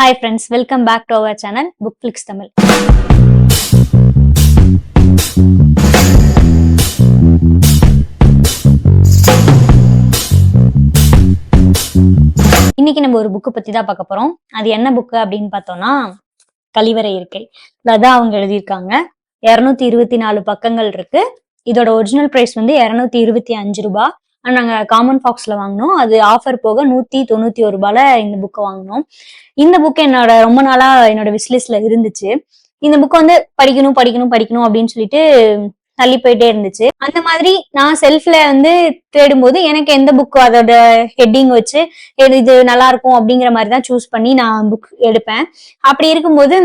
Hi friends welcome back to our channel book flicks Tamil இன்னைக்கு நம்ம ஒரு book பத்தி தான் பார்க்க போறோம். அது என்ன புக்கு அப்படின்னு பார்த்தோம்னா கழிவறை இருக்கை. அதான் அவங்க எழுதியிருக்காங்க. இருநூத்தி இருபத்தி நாலு பக்கங்கள் இருக்கு. இதோட ஒரிஜினல் பிரைஸ் வந்து இருநூத்தி இருபத்தி அஞ்சு ரூபாய். நாங்கள் காமன் ஃபாக்ஸில் வாங்கினோம். அது ஆஃபர் போக நூற்றி தொண்ணூற்றி ஒரு ரூபாயில் இந்த புக்கை வாங்கினோம். இந்த புக் என்னோட ரொம்ப நாளாக என்னோட விஷ்லிஸ்டில் இருந்துச்சு. இந்த புக் வந்து படிக்கணும் படிக்கணும் படிக்கணும் அப்படின்னு சொல்லிட்டு தள்ளி போயிட்டே இருந்துச்சு. அந்த மாதிரி நான் செல்ஃப்ல வந்து தேடும்போது எனக்கு எந்த புக் அதோட ஹெட்டிங் வச்சு இது இது நல்லா இருக்கும் அப்படிங்கிற மாதிரி தான் சூஸ் பண்ணி நான் புக் எடுப்பேன். அப்படி இருக்கும்போது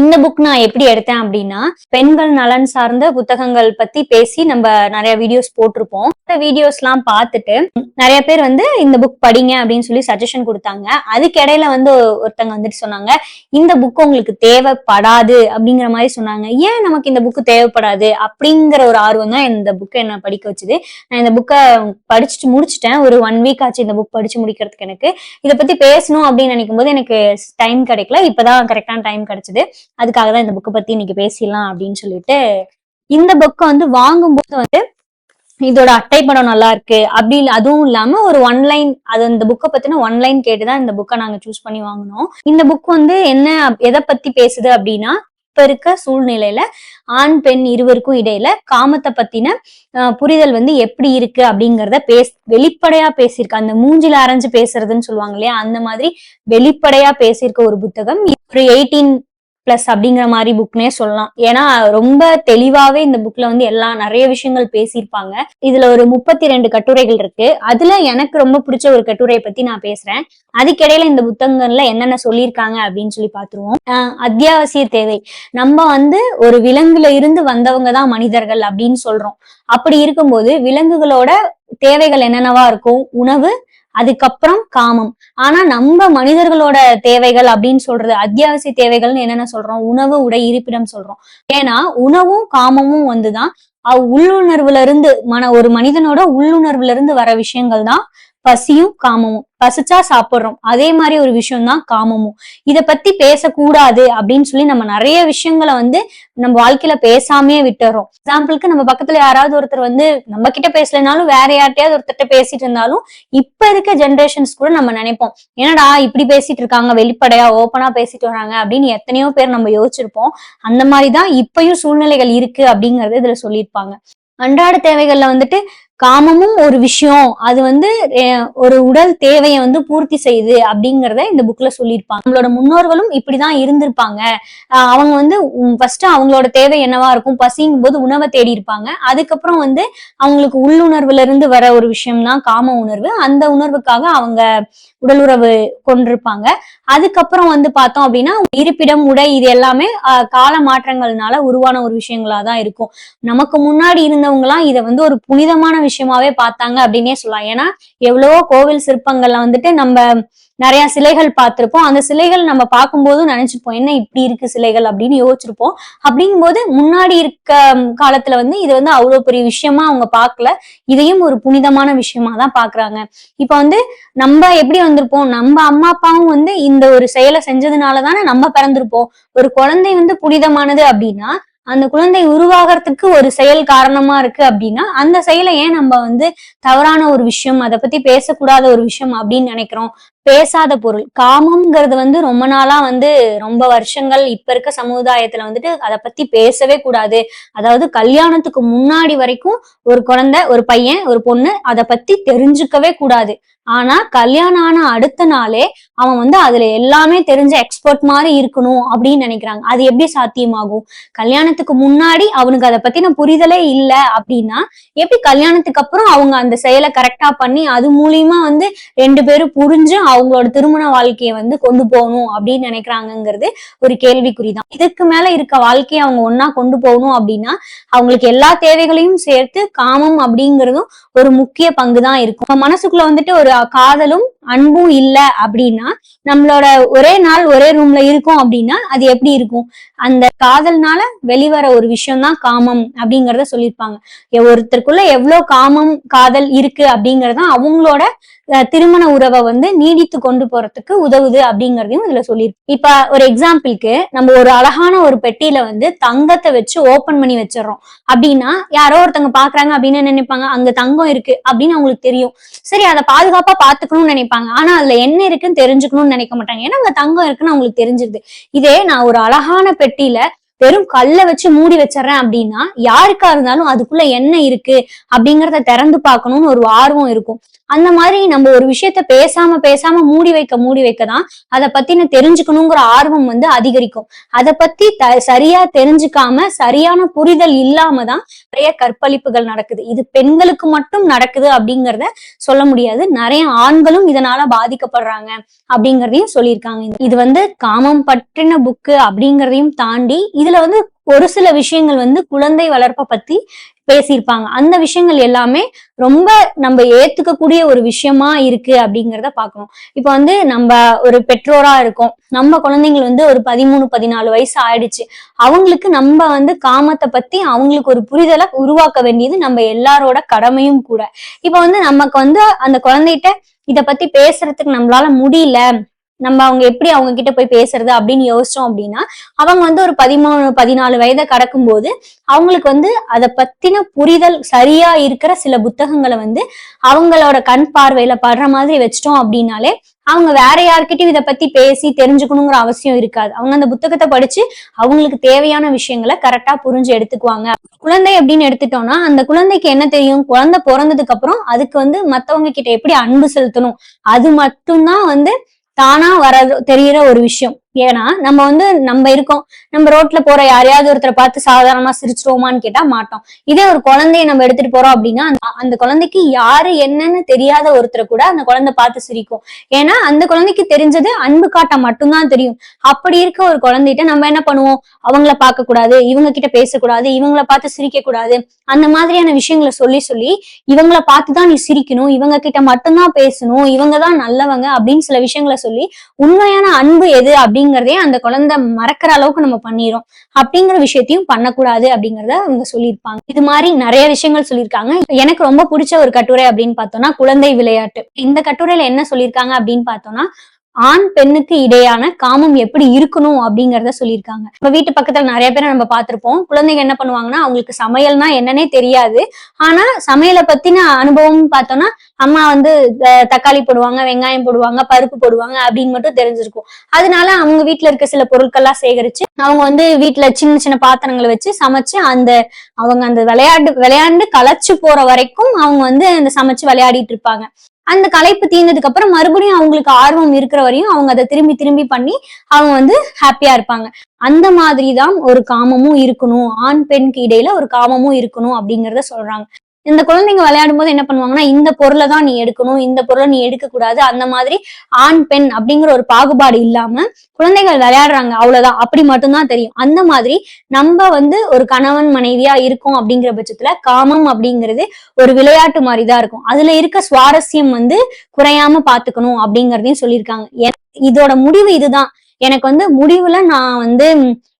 இந்த புக் நான் எப்படி எடுத்தேன் அப்படின்னா பெண்கள் நலன் சார்ந்த புத்தகங்கள் பத்தி பேசி நம்ம நிறைய வீடியோஸ் போட்டிருப்போம். அந்த வீடியோஸ் எல்லாம் பார்த்துட்டு நிறைய பேர் வந்து இந்த புக் படிங்க அப்படின்னு சொல்லி சஜஷன் கொடுத்தாங்க. அதுக்கு இடையில வந்து ஒருத்தங்க வந்துட்டு சொன்னாங்க இந்த புக் உங்களுக்கு தேவைப்படாது அப்படிங்கிற மாதிரி சொன்னாங்க. ஏன் நமக்கு இந்த புக்கு தேவைப்படாது? அப்படிங்கிற ஒரு ஆர்வம் தான் இந்த புக்கை என்ன படிக்க வச்சுது. நான் இந்த புக்கை படிச்சுட்டு முடிச்சிட்டேன். ஒரு ஒன் வீக் ஆச்சு இந்த புக் படிச்சு முடிக்கிறதுக்கு எனக்கு. இதை பத்தி பேசணும் அப்படின்னு நினைக்கும் போது எனக்கு டைம் கிடைக்கல. இப்பதான் கரெக்டான டைம் கிடைச்சது. அதுக்காக தான் இந்த புக்கை பத்தி இன்னைக்கு பேசிடலாம் அப்படின்னு சொல்லிட்டு இந்த புக்கை வந்து வாங்கும்போது வந்து இதோட அட்டை படம் நல்லா இருக்கு. அப்படி அதுவும் இல்லாம ஒரு ஒன்லைன் அது இந்த புக்கை பத்தின ஒன்லைன் கேட்டுதான் இந்த புக்கை நாங்க சூஸ் பண்ணி வாங்கினோம். இந்த புக் வந்து என்ன எதை பத்தி பேசுது அப்படின்னா இப்ப இருக்க சூழ்நிலையில ஆண் பெண் இருவருக்கும் இடையில காமத்தை பத்தின புரிதல் வந்து எப்படி இருக்கு அப்படிங்கறத பேஸ் வெளிப்படையா பேசியிருக்க. அந்த மூஞ்சில அரைஞ்சு பேசுறதுன்னு சொல்லுவாங்க இல்லையா? அந்த மாதிரி வெளிப்படையா பேசியிருக்க ஒரு புத்தகம். ஒரு எயிட்டீன் பிளஸ் அப்படிங்கிற மாதிரி புக்னே சொல்லலாம். ஏன்னா ரொம்ப தெளிவாவே இந்த புக்ல வந்து எல்லா நிறைய விஷயங்கள் பேசியிருப்பாங்க. இதுல ஒரு முப்பத்தி ரெண்டு கட்டுரைகள் இருக்கு. அதுல எனக்கு ரொம்ப பிடிச்ச ஒரு கட்டுரையை பத்தி நான் பேசுறேன். அதுக்கிடையில இந்த புத்தகங்கள்ல என்னென்ன சொல்லியிருக்காங்க அப்படின்னு சொல்லி பாத்துருவோம் அத்தியாவசிய தேவை. நம்ம வந்து ஒரு விலங்குல இருந்து வந்தவங்க தான் மனிதர்கள் அப்படின்னு சொல்றோம். அப்படி இருக்கும்போது விலங்குகளோட தேவைகள் என்னென்னவா இருக்கும்? உணவு அதுக்கப்புறம் காமம். ஆனா நம்ம மனிதர்களோட தேவைகள் அப்படின்னு சொல்றது அத்தியாவசிய தேவைகள்னு என்னென்ன சொல்றோம்? உணவு உடை இருப்பிடம் சொல்றோம். ஏன்னா உணவும் காமமும் வந்துதான் அவ் உள்ளுணர்வுல இருந்து மன ஒரு மனிதனோட உள்ளுணர்வுல இருந்து வர விஷயங்கள் தான் பசியும் காமமும். பசிச்சா சாப்பிடுறோம். அதே மாதிரி ஒரு விஷயம் தான் காமமும். இத பத்தி பேசக்கூடாது அப்படின்னு சொல்லி நம்ம நிறைய விஷயங்களை வந்து நம்ம வாழ்க்கையில பேசாமே விட்டுறோம். எக்ஸாம்பிளுக்கு நம்ம பக்கத்துல யாராவது ஒருத்தர் வந்து நம்ம கிட்ட பேசலைனாலும் வேற யார்ட்டையாவது ஒருத்தர்கிட்ட பேசிட்டு இருந்தாலும் இப்ப இருக்க ஜென்ரேஷன்ஸ் கூட நம்ம நினைப்போம். என்னடா இப்படி பேசிட்டு இருக்காங்க வெளிப்படையா ஓப்பனா பேசிட்டு வராங்க அப்படின்னு எத்தனையோ பேர் நம்ம யோசிச்சிருப்போம். அந்த மாதிரிதான் இப்பயும் சூழ்நிலைகள் இருக்கு அப்படிங்கறது இதுல சொல்லியிருப்பாங்க. அன்றாட தேவைகள்ல வந்துட்டு காமமும் ஒரு விஷயம். அது வந்து ஒரு உடல் தேவையை வந்து பூர்த்தி செய்யுது அப்படிங்கிறத இந்த புக்ல சொல்லியிருப்பாங்க. நம்மளோட முன்னோர்களும் இப்படிதான் இருந்திருப்பாங்க. அவங்க வந்து ஃபர்ஸ்ட் அவங்களோட தேவை என்னவா இருக்கும் பசிங்கும் போது உணவை தேடி இருப்பாங்க. அதுக்கப்புறம் வந்து அவங்களுக்கு உள்ளுணர்வுல இருந்து வர ஒரு விஷயம் தான் காம உணர்வு. அந்த உணர்வுக்காக அவங்க உடல் உறவு கொண்டிருப்பாங்க. அதுக்கப்புறம் வந்து பார்த்தோம் அப்படின்னா இருப்பிடம் உடை இது எல்லாமே கால மாற்றங்கள்னால உருவான ஒரு விஷயங்களா தான் இருக்கும். நமக்கு முன்னாடி இருந்தவங்க எல்லாம் இதை வந்து ஒரு புனிதமான விஷயமாவே பார்த்தாங்க அப்படின்னே சொல்லலாம். ஏன்னா எவ்வளவோ கோவில் சிற்பங்கள்ல வந்துட்டு நம்ம நிறைய சிலைகள் பார்த்திருப்போம். அந்த சிலைகள் நம்ம பார்க்கும்போது நினைச்சிருப்போம் என்ன இப்படி இருக்கு சிலைகள்? அப்படின்னு யோசிச்சிருப்போம். அப்படிங்கும்போது முன்னாடி இருக்க காலத்துல வந்து இது வந்து அவ்வளவு பெரிய விஷயமா அவங்க பார்க்கல. இதையும் ஒரு புனிதமான விஷயமா தான் பாக்குறாங்க இப்ப வந்து நம்ம எப்படி வந்திருப்போம்? நம்ம அம்மா அப்பாவும் வந்து இந்த ஒரு செயலை செஞ்சதுனால தானே நம்ம பிறந்திருப்போம். ஒரு குழந்தை வந்து புனிதமானது அப்படின்னா அந்த குழந்தை உருவாகிறதுக்கு ஒரு செயல் காரணமா இருக்கு அப்படின்னா அந்த செயலை ஏன் நம்ம வந்து தவறான ஒரு விஷயம் அதை பத்தி பேசக்கூடாத ஒரு விஷயம் அப்படின்னு நினைக்கிறோம்? பேசாத பொருள். காமம்ங்கிறது வந்து ரொம்ப நாளா வந்து ரொம்ப வருஷங்கள் இப்ப இருக்க சமுதாயத்துல வந்துட்டு அதை பத்தி பேசவே கூடாது. அதாவது கல்யாணத்துக்கு முன்னாடி வரைக்கும் ஒரு குழந்தை ஒரு பையன் ஒரு பொண்ணு அதை பத்தி தெரிஞ்சுக்கவே கூடாது. ஆனா கல்யாணம் ஆன அடுத்த நாளே அவன் வந்து அதுல எல்லாமே தெரிஞ்ச எக்ஸ்பர்ட் மாதிரி இருக்கணும் அப்படின்னு நினைக்கிறாங்க. அது எப்படி சாத்தியமாகும்? கல்யாணத்துக்கு முன்னாடி அவனுக்கு அதை பத்தின புரிதலே இல்ல அப்படின்னா எப்படி கல்யாணத்துக்கு அப்புறம் அவங்க அந்த செயலை கரெக்டா பண்ணி அது மூலியமா வந்து ரெண்டு பேரும் புரிஞ்சு அவங்களோட திருமண வாழ்க்கையை வந்து கொண்டு போகணும் அப்படின்னு நினைக்கிறாங்கங்கிறது ஒரு கேள்விக்குறிதான். இதுக்கு மேல இருக்க வாழ்க்கையை அவங்க ஒன்னா கொண்டு போகணும் அப்படின்னா அவங்களுக்கு எல்லா தேவைகளையும் சேர்த்து காமம் அப்படிங்கிறதும் ஒரு முக்கிய பங்கு தான் இருக்கும். நம்ம மனசுக்குள்ள வந்துட்டு ஒரு காதலும் அன்பும் இல்ல அப்படின்னா நம்மளோட ஒரே நாள் ஒரே ரூம்ல இருக்கோம் அப்படின்னா அது எப்படி இருக்கும்? அந்த காதல்னால வெளிவர ஒரு விஷயம் தான் காமம் அப்படிங்கறத சொல்லியிருப்பாங்க. ஒருத்தருக்குள்ள எவ்வளவு காமம் காதல் இருக்கு அப்படிங்கறத அவங்களோட திருமண உறவை வந்து நீடித்து கொண்டு போறதுக்கு உதவுது அப்படிங்கறதையும் இதுல சொல்லியிருக்கு இப்ப ஒரு எக்ஸாம்பிளுக்கு நம்ம ஒரு அழகான ஒரு பெட்டியில வந்து தங்கத்தை வச்சு ஓபன் பண்ணி வச்சிடறோம். அப்படின்னா யாரோ ஒருத்தவங்க பாக்குறாங்க அப்படின்னு நினைப்பாங்க. அங்க தங்கம் இருக்கு அப்படின்னு அவங்களுக்கு தெரியும். சரி அதை பாதுகாப்பா பாத்துக்கணும்னு நினைப்பாங்க. ஆனா அதுல என்ன இருக்குன்னு தெரிஞ்சுக்கணும்னு நினைக்க மாட்டாங்க. ஏன்னா அங்க தங்கம் இருக்குன்னு அவங்களுக்கு தெரிஞ்சிருது. இதே நான் ஒரு அழகான பெட்டியில வெறும் கல்லை வச்சு மூடி வச்சிடறேன் அப்படின்னா யாருக்கா இருந்தாலும் அதுக்குள்ள என்ன இருக்கு அப்படிங்கறத திறந்து பார்க்கணும்னு ஒரு ஆர்வம் இருக்கும். அந்த மாதிரி நம்ம ஒரு விஷயத்த பேசாம பேசாம மூடி வைக்க மூடி வைக்க தான் அதை பத்தின தெரிஞ்சுக்கணுங்கிற ஆர்வம் வந்து அதிகரிக்கும். அதை பத்தி த சரியா தெரிஞ்சுக்காம சரியான புரிதல் இல்லாம தான் நிறைய கற்பழிப்புகள் நடக்குது. இது பெண்களுக்கு மட்டும் நடக்குது அப்படிங்கறத சொல்ல முடியாது. நிறைய ஆண்களும் இதனால பாதிக்கப்படுறாங்க அப்படிங்கறதையும் சொல்லியிருக்காங்க. இது வந்து காமம் பற்றின புக்கு அப்படிங்கறதையும் தாண்டி இதுல வந்து ஒரு சில விஷயங்கள் வந்து குழந்தை வளர்ப்பை பத்தி பேசியிருப்பாங்க. அந்த விஷயங்கள் எல்லாமே ரொம்ப நம்ம ஏத்துக்கக்கூடிய ஒரு விஷயமா இருக்கு அப்படிங்கிறத பாக்கணும் இப்ப வந்து நம்ம ஒரு பெற்றோரா இருக்கோம். நம்ம குழந்தைங்கள் வந்து ஒரு பதிமூணு பதினாலு வயசு ஆயிடுச்சு. அவங்களுக்கு நம்ம வந்து காமத்தை பத்தி அவங்களுக்கு ஒரு புரிதலை உருவாக்க வேண்டியது நம்ம எல்லாரோட கடமையும் கூட. இப்ப வந்து நமக்கு வந்து அந்த குழந்தைகிட்ட இத பத்தி பேசுறதுக்கு நம்மளால முடியல நம்ம அவங்க எப்படி அவங்க கிட்ட போய் பேசுறது அப்படின்னு யோசிச்சோம் அப்படின்னா அவங்க வந்து ஒரு பதிமூணு பதினாலு வயதை கடக்கும்போது அவங்களுக்கு வந்து அதை பத்தின புரிதல் சரியா இருக்கிற சில புத்தகங்களை வந்து அவங்களோட கண் பார்வையில படுற மாதிரி வச்சிட்டோம் அப்படின்னாலே அவங்க வேற யார்கிட்டயும் இதை பத்தி பேசி தெரிஞ்சுக்கணுங்கிற அவசியம் இருக்காது. அவங்க அந்த புத்தகத்தை படிச்சு அவங்களுக்கு தேவையான விஷயங்களை கரெக்டா புரிஞ்சு எடுத்துக்குவாங்க. குழந்தை அப்படின்னு எடுத்துட்டோம்னா அந்த குழந்தைக்கு என்ன தெரியும்? குழந்தை பிறந்ததுக்கு அப்புறம் அதுக்கு வந்து மத்தவங்க கிட்ட எப்படி அன்பு செலுத்தணும்? அது மட்டும்தான் வந்து தானா வர தெரியிற ஒரு விஷயம். ஏன்னா நம்ம வந்து நம்ம இருக்கோம். நம்ம ரோட்ல போற யாரையாவது ஒருத்தரை பார்த்து சாதாரணமா சிரிச்சிருவோமான்னு கேட்டா மாட்டோம். இதே ஒரு குழந்தைய நம்ம எடுத்துட்டு போறோம் அப்படின்னா அந்த- குழந்தைக்கு யாரு என்னன்னு தெரியாத ஒருத்தரை கூட அந்த குழந்தை பார்த்து சிரிக்கும். ஏன்னா அந்த குழந்தைக்கு தெரிஞ்சது அன்பு காட்ட மட்டும்தான் தெரியும். அப்படி இருக்க ஒரு குழந்தைகிட்ட நம்ம என்ன பண்ணுவோம்? அவங்கள பார்க்க கூடாது இவங்க கிட்ட பேசக்கூடாது இவங்கள பார்த்து சிரிக்க கூடாது அந்த மாதிரியான விஷயங்களை சொல்லி சொல்லி இவங்கள பார்த்துதான் நீ சிரிக்கணும் இவங்க கிட்ட மட்டும்தான் பேசணும் இவங்க தான் நல்லவங்க அப்படின்னு சில விஷயங்களை சொல்லி உண்மையான அன்பு எது அப்படிங்கறதே அந்த குழந்தை மறக்கிற அளவுக்கு நம்ம பண்ணிடும் அப்படிங்கிற விஷயத்தையும் பண்ணக்கூடாது அப்படிங்கறத அவங்க சொல்லியிருப்பாங்க. இது மாதிரி நிறைய விஷயங்கள் சொல்லியிருக்காங்க. எனக்கு ரொம்ப பிடிச்ச ஒரு கட்டுரை அப்படின்னு பார்த்தோம்னா குழந்தை விளையாட்டு. இந்த கட்டுரையில என்ன சொல்லியிருக்காங்க அப்படின்னு பார்த்தோம்னா ஆண் பெண்ணுக்கு இடையான காமம் எப்படி இருக்கணும் அப்படிங்கறத சொல்லியிருக்காங்க. இப்ப வீட்டு பக்கத்துல நிறைய பேரை நம்ம பார்த்திருப்போம். குழந்தைங்க என்ன பண்ணுவாங்கன்னா அவங்களுக்கு சமையல்னா என்னன்னே தெரியாது. ஆனா சமையலை பத்தின அனுபவம் பார்த்தோம்னா அம்மா வந்து தக்காளி போடுவாங்க வெங்காயம் போடுவாங்க பருப்பு போடுவாங்க அப்படின்னு மட்டும் தெரிஞ்சிருக்கும். அதனால அவங்க வீட்டுல இருக்க சில பொருட்கள்லாம் சேகரிச்சு அவங்க வந்து வீட்ல சின்ன சின்ன பாத்திரங்களை வச்சு சமைச்சு அந்த அவங்க அந்த விளையாட்டு விளையாண்டு களைச்சு போற வரைக்கும் அவங்க வந்து அந்த சமைச்சு விளையாடிட்டு இருப்பாங்க. அந்த களைப்பு தீர்ந்ததுக்கு அப்புறம் மறுபடியும் அவங்களுக்கு ஆர்வம் இருக்கிற வரையும் அவங்க அதை திரும்பி திரும்பி பண்ணி அவங்க வந்து ஹாப்பியா இருப்பாங்க. அந்த மாதிரி தான் ஒரு காமமும் இருக்கணும். ஆண் பெண்க்கு இடையில ஒரு காமமும் இருக்கணும் அப்படிங்கறத சொல்றாங்க. இந்த குழந்தைங்க விளையாடும் போது என்ன பண்ணுவாங்கன்னா இந்த பொருளை தான் நீ எடுக்கணும் இந்த பொருளை நீ எடுக்க கூடாது அந்த மாதிரி ஆண் பெண் அப்படிங்கிற ஒரு பாகுபாடு இல்லாம குழந்தைகள் விளையாடுறாங்க. அவ்வளவுதான். அப்படி மட்டும்தான் தெரியும். அந்த மாதிரி நம்ம வந்து ஒரு கணவன் மனைவியா இருக்கோம் அப்படிங்கிற பட்சத்துல காமம் அப்படிங்கிறது ஒரு விளையாட்டு மாதிரி தான் இருக்கும். அதுல இருக்க சுவாரஸ்யம் வந்து குறையாம பாத்துக்கணும் அப்படிங்கறதையும் சொல்லியிருக்காங்க. இதோட முடிவு இதுதான். எனக்கு வந்து முடிவுல நான் வந்து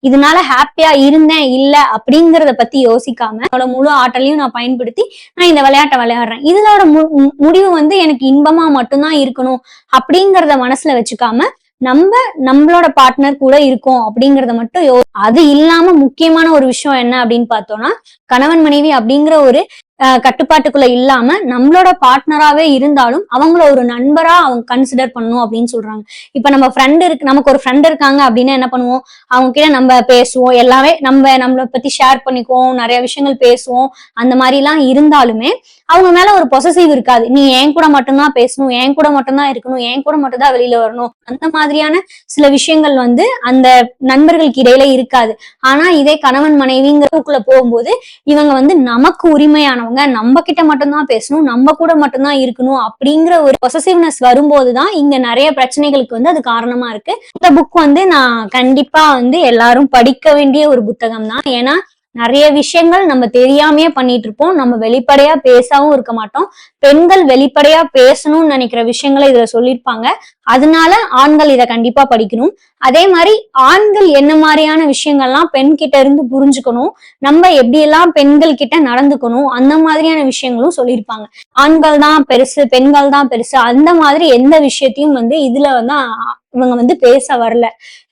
இதனால ஹாப்பியா இருந்தேன் இல்ல அப்படிங்கறத பத்தி யோசிக்காம என்னோட முழு ஆற்றலையும் நான் பயன்படுத்தி நான் இந்த விளையாட்டை விளையாடுறேன். இதோட மு- முடிவு வந்து எனக்கு இன்பமா மட்டும்தான் இருக்கணும் அப்படிங்கறத மனசுல வச்சுக்காம நம்ம நம்மளோட பார்ட்னர் கூட இருக்கோம் அப்படிங்கறத மட்டும் யோ அது இல்லாம முக்கியமான ஒரு விஷயம் என்ன அப்படின்னு பார்த்தோம்னா கணவன் மனைவி அப்படிங்கிற ஒரு கட்டுப்பாட்டுக்குள்ள இல்லாம நம்மளோட பார்ட்னராவே இருந்தாலும் அவங்கள ஒரு நண்பரா அவங்க கன்சிடர் பண்ணும் அப்படின்னு சொல்றாங்க. இப்ப நம்ம ஃப்ரெண்ட் இருக்கு நமக்கு ஒரு ஃப்ரெண்ட் இருக்காங்க அப்படின்னா என்ன பண்ணுவோம்? அவங்க கிட்ட நம்ம பேசுவோம். எல்லாமே நம்ம நம்மளை பத்தி ஷேர் பண்ணிக்குவோம். நிறைய விஷயங்கள் பேசுவோம். அந்த மாதிரி எல்லாம் இருந்தாலுமே அவங்க மேல ஒரு பொசசிவ் இருக்காது. நீ என் கூட மட்டும்தான் பேசணும் என் கூட மட்டும்தான் இருக்கணும் என் கூட மட்டும்தான் வெளியில வரணும். அந்த மாதிரியான சில விஷயங்கள் வந்து அந்த நண்பர்களுக்கு இடையில இருக்காது. ஆனா இதே கணவன் மனைவிங்கிறதுக்குள்ள போகும்போது இவங்க வந்து நமக்கு உரிமையானவங்க நம்ம கிட்ட மட்டும்தான் பேசணும் நம்ம கூட மட்டும்தான் இருக்கணும் அப்படிங்கிற ஒரு பொசசிவ்னஸ் வரும்போதுதான் இங்க நிறைய பிரச்சனைகளுக்கு வந்து அது காரணமா இருக்கு. இந்த புக் வந்து நான் கண்டிப்பா வந்து எல்லாரும் படிக்க வேண்டிய ஒரு புத்தகம் தான் ஏன்னா நிறைய விஷயங்கள் நம்ம தெரியாமையே பண்ணிட்டு இருப்போம் நம்ம வெளிப்படையா பேசாவும் இருக்க மாட்டோம். பெண்கள் வெளிப்படையா பேசணும்னு நினைக்கிற விஷயங்களை இதுல சொல்லியிருப்பாங்க. அதனால ஆண்கள் இதை கண்டிப்பா படிக்கணும். அதே மாதிரி ஆண்கள் என்ன மாதிரியான விஷயங்கள்லாம் பெண் கிட்ட இருந்து புரிஞ்சுக்கணும். நம்ம எப்படியெல்லாம் பெண்கள் கிட்ட நடந்துக்கணும். அந்த மாதிரியான விஷயங்களும் சொல்லியிருப்பாங்க. ஆண்கள் தான் பெருசு பெண்கள் தான் பெருசு. அந்த மாதிரி எந்த விஷயத்தையும் வந்து இதுல வந்து இவங்க வந்து பேச வரல.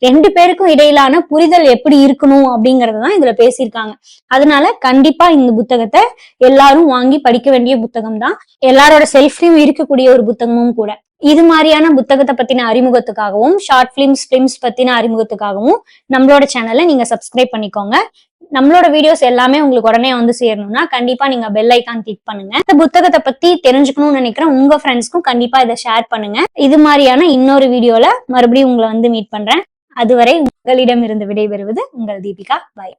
ரெண்டு பேருக்கும் இடையிலான புரிதல் எப்படி இருக்கணும் அப்படிங்கறது தான் இதுல பேசியிருக்காங்க. அதனால கண்டிப்பா இந்த புத்தகத்தை எல்லாரும் வாங்கி படிக்க வேண்டிய புத்தகம் தான் எல்லாரோட செல்ஃப்லயும் இருக்கக்கூடிய ஒரு புத்தகமும் கூட. இது மாதிரியான புத்தகத்தை பத்தின அறிமுகத்துக்காகவும் ஷார்ட் பிலிம்ஸ் பிலிம்ஸ் பத்தின அறிமுகத்துக்காகவும் நம்மளோட சேனலை நீங்க சப்ஸ்கிரைப் பண்ணிக்கோங்க. நம்மளோட வீடியோஸ் எல்லாமே உங்களுக்கு உடனே வந்து சேரணும்னா கண்டிப்பா நீங்க பெல் ஐக்கான் கிளிக் பண்ணுங்க. இந்த புத்தகத்தை பத்தி தெரிஞ்சுக்கணும்னு நினைக்கிறேன். உங்க ஃப்ரெண்ட்ஸ்க்கும் கண்டிப்பா இதை ஷேர் பண்ணுங்க. இது மாதிரியான இன்னொரு வீடியோல மறுபடியும் உங்களை வந்து மீட் பண்றேன். அதுவரை உங்களிடம் இருந்து விடைபெறுவது உங்கள் தீபிகா. பாய்